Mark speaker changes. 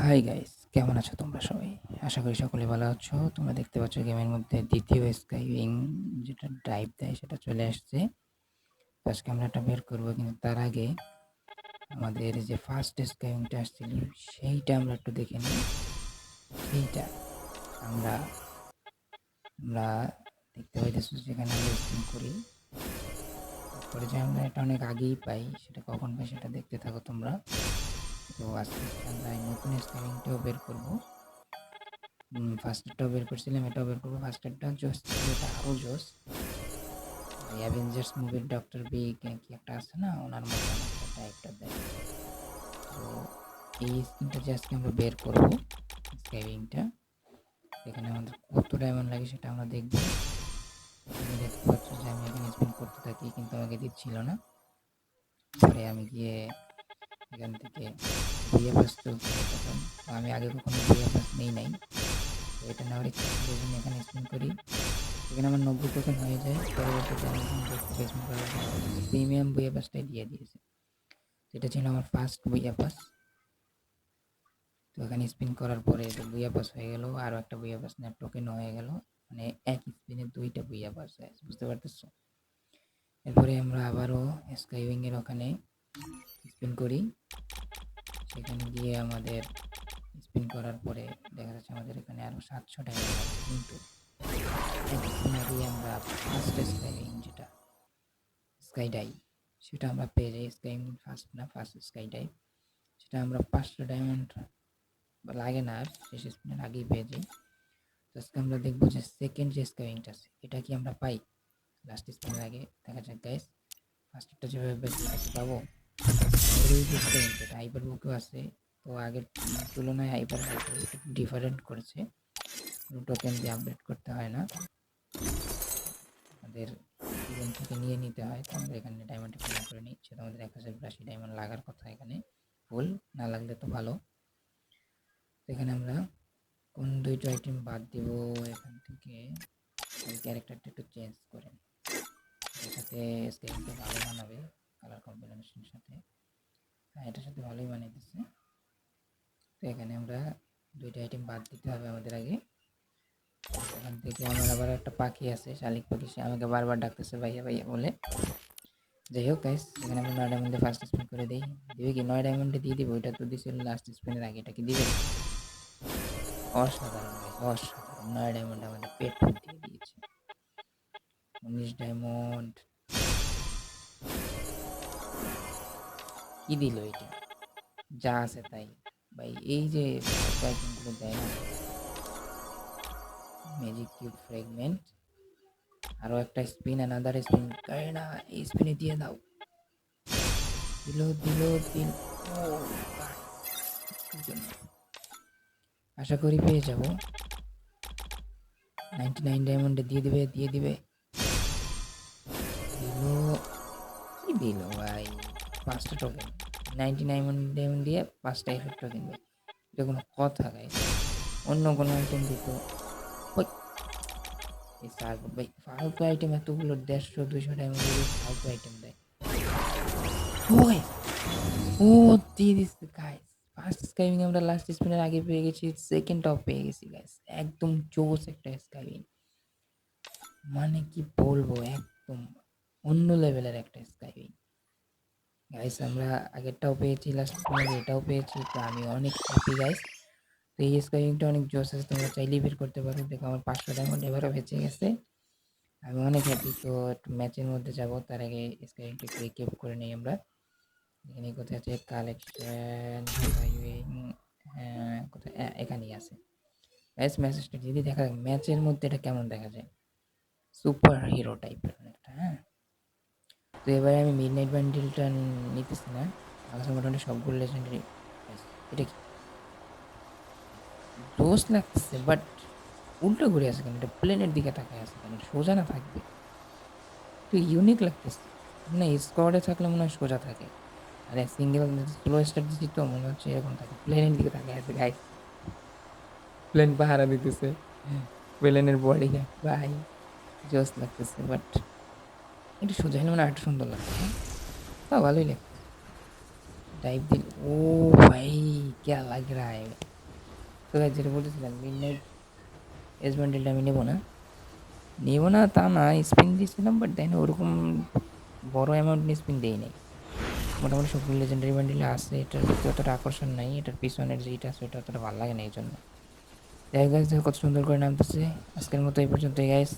Speaker 1: Hi guys কেমন আছো তোমরা সবাই? আশা করি সকলে ভালো আছো। তোমরা দেখতে পাচ্ছ গেমের মধ্যে দ্বিতীয় স্কাইউইং যেটা ড্রাইভ দেয় সেটা চলে আসছে। আজকে আমরা এটা বের করব কিন্তু তার আগে আমাদের যে ফার্স্ট স্কাইউইংটা আসছিল, সেইটা আমরা একটু দেখে নিই। সেইটা আমরা আমরা দেখতে পাইতেছি যেখানে আমরা স্পিন করি। তারপরে যে আমরা এটা অনেক আগেই পাই, সেটা কখন পাই সেটা দেখতে থাকো তোমরা। তো আজকে আমরা নতুন স্ক্যানিংটাও বের করব। ফার্স্টেরটাও বের করছিলাম, এটাও বের করব। ফার্স্টেরটা জোস এটা আরও জোস অ্যাভেঞ্জার্স মুভির ডক্টর বি কি একটা আছে না, ওনার মতো একটা টাইপটা দেয়। তো এই স্কিনটা যে আজকে আমরা বের করব স্ক্যাবিংটা এখানে আমাদের কত ডায়মন্ড লাগে সেটা আমরা দেখব। তুমি দেখতে পাচ্ছ যে আমি এখানে স্পিন করতে থাকি, কিন্তু আমাকে দিচ্ছিল না। পরে আমি গিয়ে এখান থেকে পাস চলছিল তখন। তো আমি আগে কখনো পাস নেই নাই। তো এটা ইচ্ছা ছিল এখানে স্পিন করি। এখানে আমার নব্বই টোকেন হয়ে যায়। পরবর্তীতে প্রিমিয়াম পাসটাই দিয়ে দিয়েছে। এটা ছিল আমার ফার্স্ট পাস তো এখানে স্পিন করার পরে বুয়া হয়ে গেল। আরও একটা বুয়া পাস নেওয়ার টোকেন হয়ে গেল। মানে এক স্পিনে দুইটা বুয়া হয়ে বুঝতে পারতেছো? এরপরে আমরা আবারও স্কাইউইং এর ওখানে স্পিন করি। সেখানে গিয়ে আমাদের স্পিন করার পরে দেখা যাচ্ছে আমাদের এখানে আরও সাতশো টাকা কিন্তু আমরা ফার্স্ট স্কাইং যেটা স্কাই ডাই সেটা আমরা পেয়ে যাই। স্কাই ফার্স্ট না ফার্স্ট স্কাই ডাই সেটা আমরা পাঁচশো ডায়মন্ড লাগে না আর, শেষ স্পিনের আগেই পেয়ে যাই। আজকে আমরা দেখব যে সেকেন্ড যে স্কাইংটা আছে, এটা কি আমরা পাই? লাস্ট স্পিনের আগে। দেখা যাক গাইস ফার্স্টটা যেভাবে পাবো হাইপার বুকও আছে। তো আগের তুলনায় হাইপার ডিফারেন্ট করেছে। টোকেন দিয়ে আপডেট করতে হয় না। আমাদের ইভেন থেকে নিয়ে নিতে হয়। তো আমরা এখানে ডায়মন্ড ফিল করে নিচ্ছি। তো আমাদের এক হাজার বিরাশি ডায়মন্ড লাগার কথা এখানে। ফুল না লাগলে তো ভালো। এখানে আমরা কোন দুইটা আইটেম বাদ দিব এখান থেকে? ক্যারেক্টারটা একটু চেঞ্জ করেন। এর স্ক্রিনটা ভালো বানাবে কালার কম্বিনেশনের সাথে। হ্যাঁ এটার সাথে ভালোই বানিয়েছে তো এখানে আমরা দুইটা আইটেম বাদ দিতে হবে আমাদের আগে। এখান থেকে আমার আবার একটা পাখি আছে, শালিক পাখি, সে আমাকে বারবার ডাকতেছে ভাইয়া ভাইয়া বলে। যাই হোক গাইস এখানে আমরা নয় ডায়মন্ডে ফার্স্ট স্পিন করে দিই। দিবে কি? নয় ডায়মন্ডে দিয়ে দিব ওইটা তো দিছিল লাস্ট স্পিনের আগে, এটা কি দিবে? অসাধারণ অসাধারণ। নয় ডায়মন্ড আমাদের পেট দিয়ে দিয়েছে। উনিশ ডায়মন্ড কি দিল এটা? যা আছে তাই। ভাই, এই যে আইটেমগুলো দেয় না? ম্যাজিক কিউব ফ্রেগমেন্ট আরও একটা স্পিন অ্যানাদার স্পিন করে না, এই স্পিনে দিয়ে দাও। দিল দিল দিল। আশা করি পেয়ে যাব। নাইনটি নাইন ডায়মন্ডে দিয়ে দিবে দিয়ে দিবে। দিল। কি দিল ভাই? পাঁচটা টোকেন নাইনটি নাইন ডায়মন্ড দিয়ে পাঁচটা এফেক্ট টোকেন ভাই এটা কোনো কথা গাই অন্য কোনো আইটেম দিত। ওই। এই সার্ভ ভাই, ফালতু আইটেম এতগুলো দেড়শো দুশো ডায়মন্ড দিয়ে ফালতু আইটেম দেয়। ওই। ও, দিয়ে দিচ্ছে গাইস ফার্স্ট স্কাইভিং আমরা লাস্ট স্পিনের আগে পেয়ে গেছি সেকেন্ড টপ পেয়ে গেছি গাইস একদম জোস একটা স্কাইভিং মানে কি বলব, একদম অন্য লেভেলের একটা স্কাইভিং গাইস আমরা আগেরটাও পেয়েছি লাস্ট এটাও পেয়েছি, তো আমি অনেক হ্যাপি গাইস তো এই স্কাইভিংটা অনেক জোস আছে, তোমরা চাইলেই বের করতে পারো। দেখো, আমার পাঁচশো ডায়মন্ড এবারও বেঁচে গেছে। আমি অনেক হ্যাপি তো ম্যাচের মধ্যে যাব। তার আগে স্কাইভিংটা একটু রিকেপ করে নিই আমরা। এখানে কোথায় আছে? কালেকশন হ্যাঁ কোথায়? এখানেই আছে। ম্যাচ ম্যাচেসটা যদি দেখা ম্যাচের মধ্যে এটা কেমন দেখা যায়? সুপার হিরো টাইপের অনেকটা হ্যাঁ? তো এবারে আমি মিড নাইট ব্যান্ডেলটা নিতেছি না। আমার মোটামুটি সবগুলো লেজেন্ডারি এটা কি? দোষ লাগতেছে বাট উল্টো ঘুরে আছে কেন? এটা প্লেনের দিকে তাকায় আছে কেন? সোজা না থাকবে? একটু ইউনিক লাগতেছে। না স্কোয়াডে থাকলে মনে হয় সোজা থাকে। আরে সিঙ্গেল স্লো স্টার দিচ্ছি তো মনে হচ্ছে এরকম থাকে। প্লেনের দিকে তাকায় আছে গাই প্লেন পাহারা দিতেছে। প্লেনের বডি ভাই জোস লাগতেছে বাট এটা সোজা মানে আরেকটু সুন্দর লাগছে। তা ভালোই লাগে টাইপ দিল। ও ভাই, ক্যা লাগ রা তো যেটা বলেছিলাম এস নাইট এসবেন্ডেলটা আমি নেব না। নেব না তা না স্পিন দিয়েছিলাম বাট দেন ওরকম বড় অ্যামাউন্ট নিয়ে স্পিন দেই নাই। মোটামুটি সবগুলো লেজেন্ডারি ব্যান্ডেলে আসে এটার প্রতি অতটা আকর্ষণ নাই, এটার পিছনের যেটা আছে, ওটা অতটা ভালো লাগে না এই জন্য। যাই কত সুন্দর করে নামতেছে। আজকের মতো এই পর্যন্ত গাইস